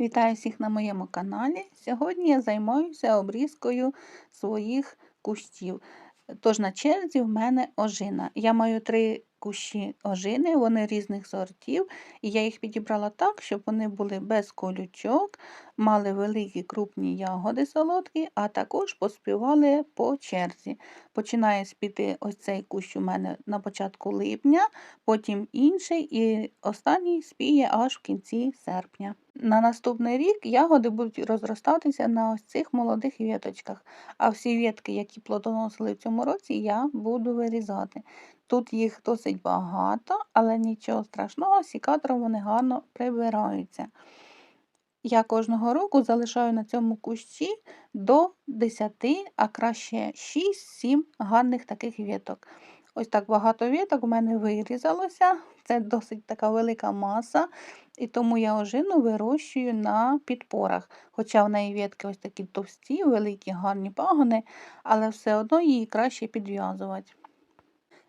Вітаю всіх на моєму каналі. Сьогодні я займаюся обрізкою своїх кущів. Тож на черзі в мене ожина. Я маю три кущі ожини, вони різних сортів, і я їх підібрала так, щоб вони були без колючок, мали великі крупні ягоди солодкі, а також поспівали по черзі. Починає спіти ось цей кущ у мене на початку липня, потім інший, і останній спіє аж в кінці серпня. На наступний рік ягоди будуть розростатися на ось цих молодих віточках, а всі вітки, які плодоносили в цьому році, я буду вирізати. Тут їх досить багато, але нічого страшного, сікатором вони гарно прибираються. Я кожного року залишаю на цьому кущі до 10, а краще 6-7 гарних таких віток. Ось так багато віток в мене вирізалося. Це досить така велика маса, і тому я ожину вирощую на підпорах. Хоча в неї вітки ось такі товсті, великі, гарні пагони, але все одно її краще підв'язувати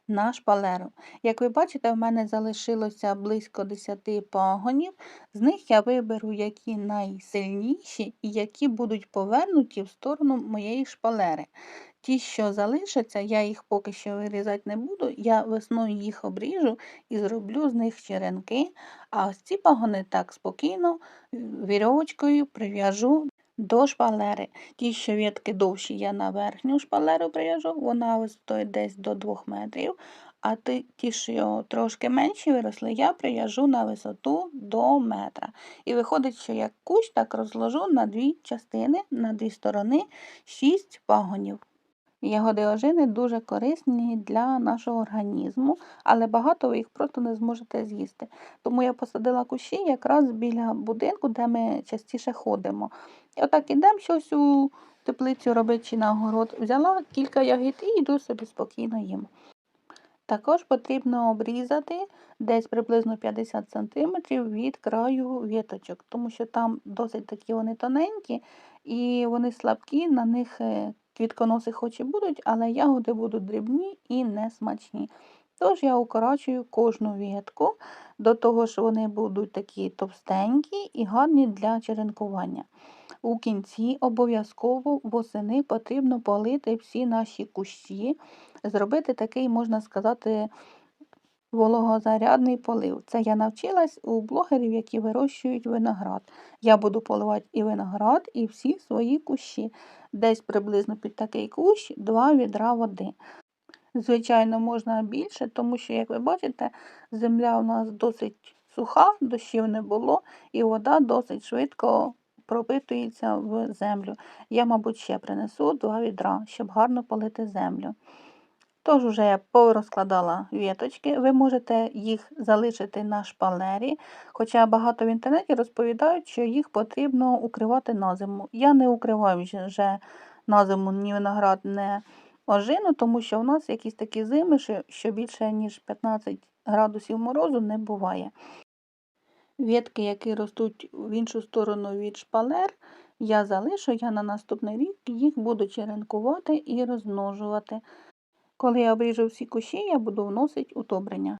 на шпалеру. Як ви бачите, в мене залишилося близько 10 пагонів, з них я виберу, які найсильніші і які будуть повернуті в сторону моєї шпалери. Ті, що залишаться, я їх поки що вирізати не буду, я весною їх обріжу і зроблю з них черенки, а ось ці пагони так спокійно вірьовочкою прив'яжу до шпалери. Ті, що ветки довші, я на верхню шпалеру прив'яжу, вона стоїть десь до 2 метрів. А ті, що трошки менші виросли, я прив'яжу на висоту до метра. І виходить, що як кущ, так розложу на дві частини, на дві сторони, 6 пагонів. Ягоди ожини дуже корисні для нашого організму, але багато ви їх просто не зможете з'їсти. Тому я посадила кущі якраз біля будинку, де ми частіше ходимо. І отак ідемо щось у теплицю робити чи на огород. Взяла кілька ягід і йду собі спокійно їм. Також потрібно обрізати десь приблизно 50 см від краю віточок, тому що там досить такі вони тоненькі і вони слабкі, на них е, квітконоси хоч і будуть, але ягоди будуть дрібні і несмачні. Тож я укорачую кожну вітку, до того що вони будуть такі товстенькі і гарні для черенкування. У кінці обов'язково восени потрібно полити всі наші кущі, зробити такий, можна сказати, вологозарядний полив. Це я навчилась у блогерів, які вирощують виноград. Я буду поливати і виноград, і всі свої кущі. Десь приблизно під такий кущ два відра води. Звичайно, можна більше, тому що, як ви бачите, земля у нас досить суха, дощів не було, і вода досить швидко пропитується в землю. Я, мабуть, ще принесу два відра, щоб гарно полити землю. Тож, вже я порозкладала віточки, ви можете їх залишити на шпалері, хоча багато в інтернеті розповідають, що їх потрібно укривати на зиму. Я не укриваю вже на зиму ні виноград, ні ожину, тому що в нас якісь такі зими, що більше, ніж 15 градусів морозу не буває. Вітки, які ростуть в іншу сторону від шпалер, я залишу, я на наступний рік їх буду черенкувати і розмножувати. Коли я обріжу всі кущі, я буду вносити удобрення.